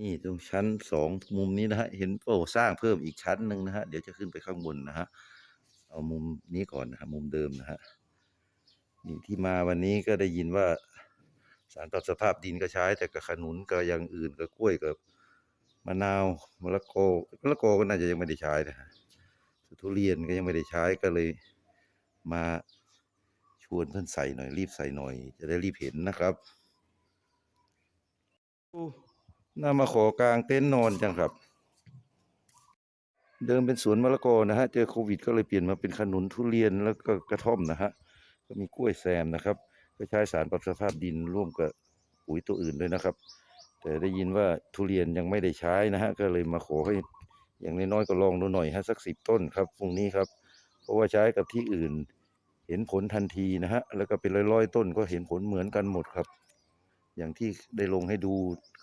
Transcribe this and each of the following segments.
นี่ตรงชั้นสองมุมนี้นะฮะเห็นโอ้สร้างเพิ่มอีกชั้นหนึ่งนะฮะเดี๋ยวจะขึ้นไปข้างบนนะฮะเอามุมนี้ก่อนนะฮะมุมเดิมนะฮะนี่ที่มาวันนี้ก็ได้ยินว่า สารปรับสภาพดินก็ใช้ แต่กับขนุนกับอย่างอื่นกับกล้วยกับมะนาวมะละกอมะละกอก็น่าจะยังไม่ได้ใช้นะฮะทุเรียนก็ยังไม่ได้ใช้ก็เลยมาชวนเพื่อนใส่หน่อยรีบใส่หน่อย จะได้รีบเห็นนะครับ น่ามาขอกลางเต็นท์นอนจังครับ เดิมเป็นสวนมะละกอนะฮะ เจอโควิด ก็เลยเปลี่ยนมาเป็นขนุนทุเรียนแล้วก็กระท่อมนะฮะ ก็มีกล้วยแซมนะครับ ก็ใช้สารปรับสภาพดินร่วมกับปุ๋ยตัวอื่นด้วยนะครับ แต่ได้ยินว่าทุเรียนยังไม่ได้ใช้นะฮะ ก็เลยมาขอให้อย่างน้อยๆก็ลองดูหน่อยฮะสักสิบต้นครับพรุ่งนี้ครับ เพราะว่าใช้กับที่อื่น เห็นผลทันทีนะฮะ แล้วก็เป็นร้อยๆต้นก็เห็นผลเหมือนกันหมดครับ อย่างที่ได้ลงให้ดู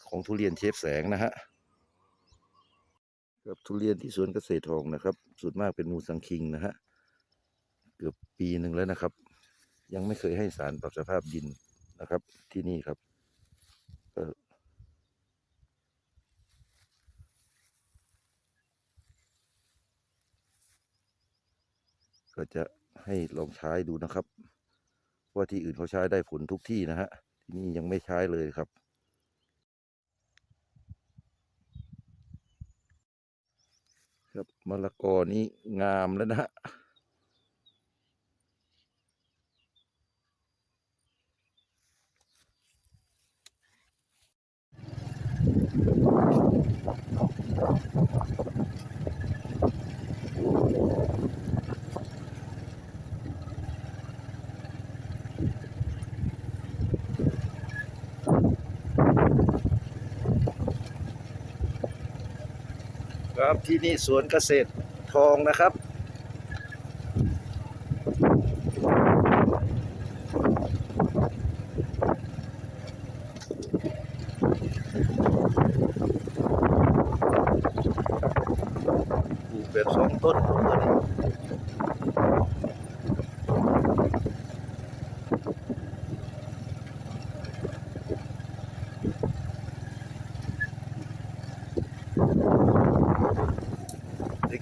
ของทุเรียนเชฟแสงนะฮะกับทุเรียนที่สวนเกษตรทองนะครับส่วนมากเป็นมูสังคิงนะฮะเกือบปีหนึ่งแล้วนะครับ ยังไม่เคยให้สารปรับสภาพดินนะครับ ที่นี่ครับก็ก็จะให้ลองใช้ดูนะครับ ว่าที่อื่นเขาใช้ได้ผลทุกที่นะฮะ ที่นี่ยังไม่ใช้เลยครับ ครับมะละกอนี้งามแล้วนะ ครับที่นี่สวนเกษตรทองนะครับ ปลูกแบบสองต้นต้นนี้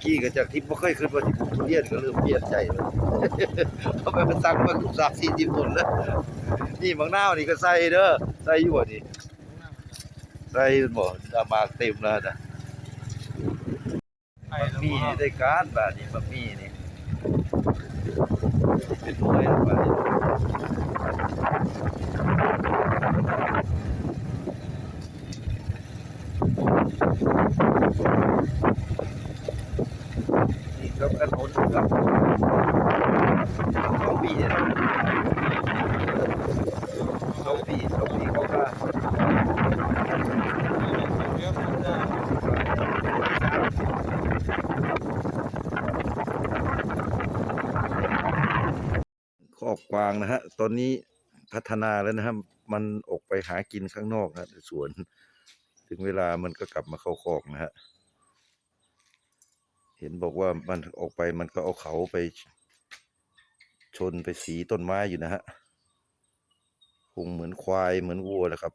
กี้ก็จากที่ไม่เคยขึ้นมาที่ผมเรียนก็เริ่มเปลี่ยนใจแล้วเพราะไปมันสั่งมาลูกสามสี่สิบต้นแล้วนี่บางหน้านี่ก็ใส่เด้อใส่อยู่บ่นี่ใส่บ่ดามาเต็มแล้วนะมันมีได้การบ้าดนี้มันมีนี่เป็นหน่วยแล้าดนี้นี่ครับกระทนครับสองปีเนี่ย องปีสองปีเขาก็คอกกวางนะฮะ ตอนนี้พัฒนาแล้วนะครับ มันออกไปหากินข้างนอกนะสวน ถึงเวลามันก็กลับมาเข้าคอกนะฮะ เห็นบอกว่ามันออกไปมันก็เอาเขาไปชนไปสีต้นไม้อยู่นะฮะ คงเหมือนควายเหมือนวัวนะครับ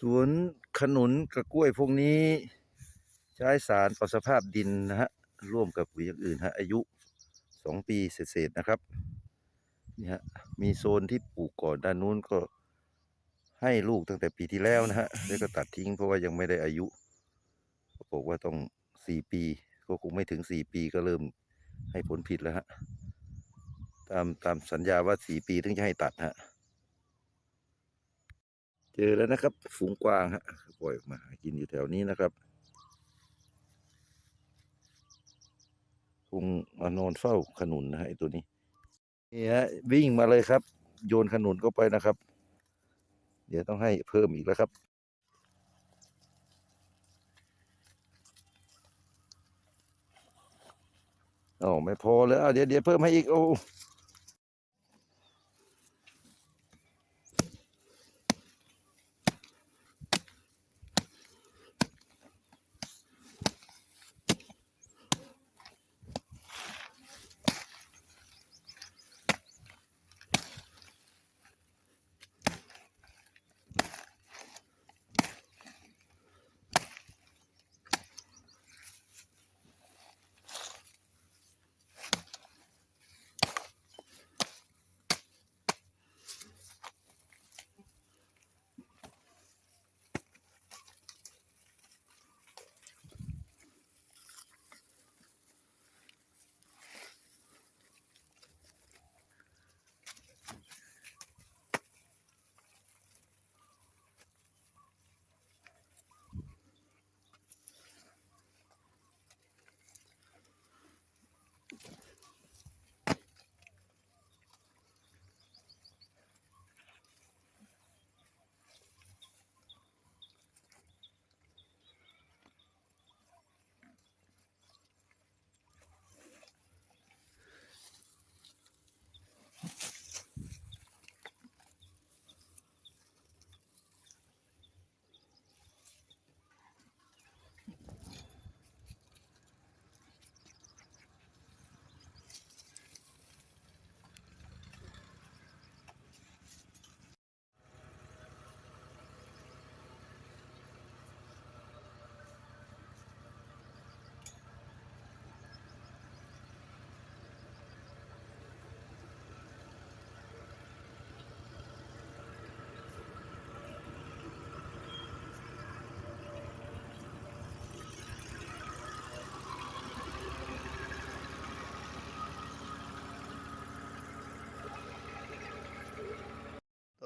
สวนขนุนกับกล้วยพวกนี้ ใช้สารปรับสภาพดินนะฮะร่วมกับปุ๋ยอย่างอื่นฮะอายุสองปีเศษๆนะครับนี่ฮะมีโซนที่ปลูกก่อนด้านนู้นก็ให้ลูกตั้งแต่ปีที่แล้วนะฮะแล้วก็ตัดทิ้งเพราะว่ายังไม่ได้อายุเขาบอกว่าต้องสี่ปีก็คงไม่ถึงสี่ปีก็เริ่มให้ผลผิดแล้วฮะตามตามสัญญาว่าสี่ปีถึงจะให้ตัดฮะ เจอแล้วนะครับ ฝูงกวางฮะปล่อยออกมาหากินอยู่แถวนี้นะครับคงมานอนเฝ้าขนุนนะฮะไอตัวนี้นี่ฮะวิ่งมาเลยครับ โยนขนุนเข้าไปนะครับ เดี๋ยวต้องให้เพิ่มอีกแล้วครับอ๋อไม่พอเลยเอาเดี๋ยวเดี๋ยวเพิ่มให้อีกโอ้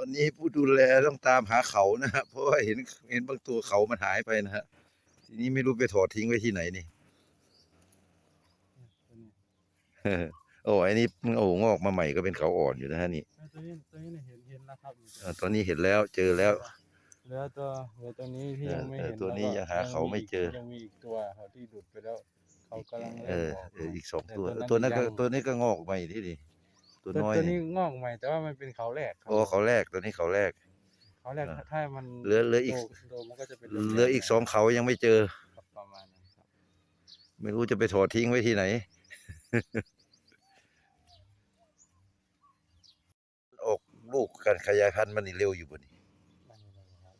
อนนี้ผู้ดูแลต้องตามหาเขานะฮะเพราะว่าเห็นเห็นบางตัวเขามันหายไปนะฮะทีนี้ไม่รู้ไปถอดทิ้งไว้ที่ไหนนี่โอ้ไอ้นี่มึงโอ้งอกมาใหม่ก็เป็นเขาอ่อนอยู่นะฮะนี่ตัวนี้ตัวนี้เนี่ยเห็นเห็นแล้วครับเออตอนนี้เห็นแล้วเจอแล้วเหลือตัวเหลือตัวนี้ที่เออยังไม่เออเห็นตัวนี้แล้ยังหาเขาไม่เจอยังมีอีกตัวครับที่ดุดไปแล้วเขากำลังเอเริ่มอออกเอออีกสองแต่ตัวนั้นตัวนั้นก็ยังตัวนี้ก็งอกใหม่ที่นี่ ตัวตัวน้อยตัวนี่นี้งอกใหม่แต่ว่ามันเป็นเขาแรกครับโอ้เขาแรกตัวนี้เขาแรก เขาแรกอ่าถ้ามันเหลือเหลืออีกโตโตมันก็จะเป็นเหลืออีกสองเขายังไม่เจอครับประมาณนั้นครับ ไม่รู้จะไปถอดทิ้งไว้ที่ไหน ออกลูกการขยายพันธุ์มันนี่เร็วอยู่บ่นี่นั่นเองครับ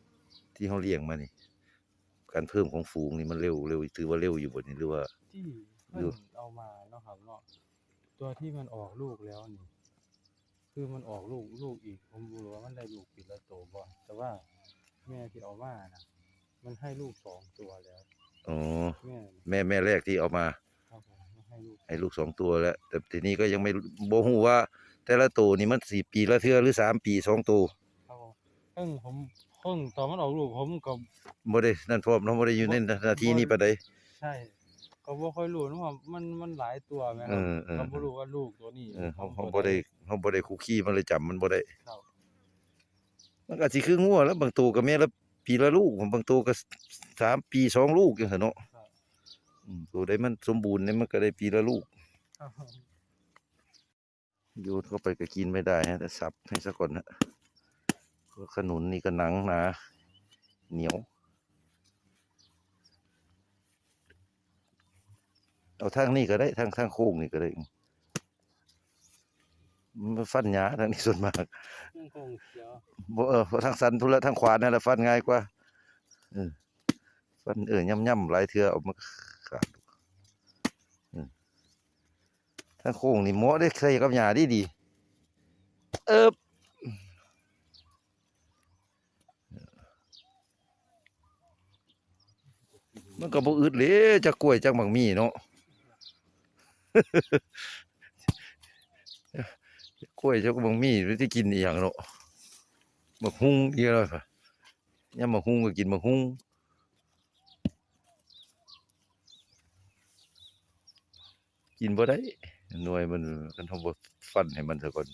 ที่เขาเลี้ยงมานี่ การเพิ่มของฝูงนี่มันเร็วเร็วถือว่าเร็วอยู่บ่นี่หรือว่าที่ดูเพิ่งเอามาเนาะครับเนาะตัวที่มันออกลูกแล้วนี่ คือมันออกลูกลูกอีก ผมรู้ว่ามันได้ลูกปีละโตวบ่แต่ว่าแม่ที่เอามานะมันให้ลูกสองตัวแล้วอ๋อแม่แม่แม่แรกที่เอามา ครับผมมันให้ลูกให้ลูกสองตัวแล้ว แต่ทีนี้ก็ยังไม่บ่ฮู้ว่า แต่ละตัวนี่มันสี่ปีละเทื่อหรือสามปีสองตัวครับผมเพิ่งผมเพิ่งตอนมันออกลูกผมก็บ่ได้นั่นพร้อมเนาะบ่ได้อยู่ในนาทีนี้ปานใด ใช่ ก็บ่ค่อยรู้นะว่ามันมันหลายตัวแม่คเอรับอเออ ก็บ่รู้ว่าลูกตัวนี้เออขเฮาองเฮาตัวบ่ได้ใเฮาบ่ได้คุกคีมันเลยจำมันบ่ได้ ครับมันก็สิคืองัวแล้วบางตัวก็แม่ละปีละลูกบางตัวก็สามปีสองลูกจังซั่นเนาะครับอืมตัวใดมันสมบูรณ์เนี่ยมันก็ได้ปีละลูกครับผมโยนเข้าไปก็กินไม่ได้ฮะแต่สับให้ซะก่อนนะเพราะขนุนนี่ก็หนังหนาเหนียว เอาทางนี้ก็ได้ทางทางโค้งนี่ก็ได้มันฟันหยาทางนี้ส่วนมากเครื่องคงเขียวบ่เออทางสันทุละทางขวานั่นแหละฟันง่ายกว่าเออฟันเออย่ำๆหลายเทื่อเอามาขาดเออทางโค้งนี่เหมาะได้ใส่กับหญ้าดีดีๆเอิบมันก็บ่อึดเลยจักกล้วยจักหมักมีเนาะ กล้วยเจ้าก็บังมีหรือที่กินอีกอย่างเนาะบักฮุ้งเยอะเลยค่ะย่ำบักฮุ้งก็กินบักฮุ้งกินบ่ได้หน่วยมันกันทำบ่ฟันให้มันซะก่อน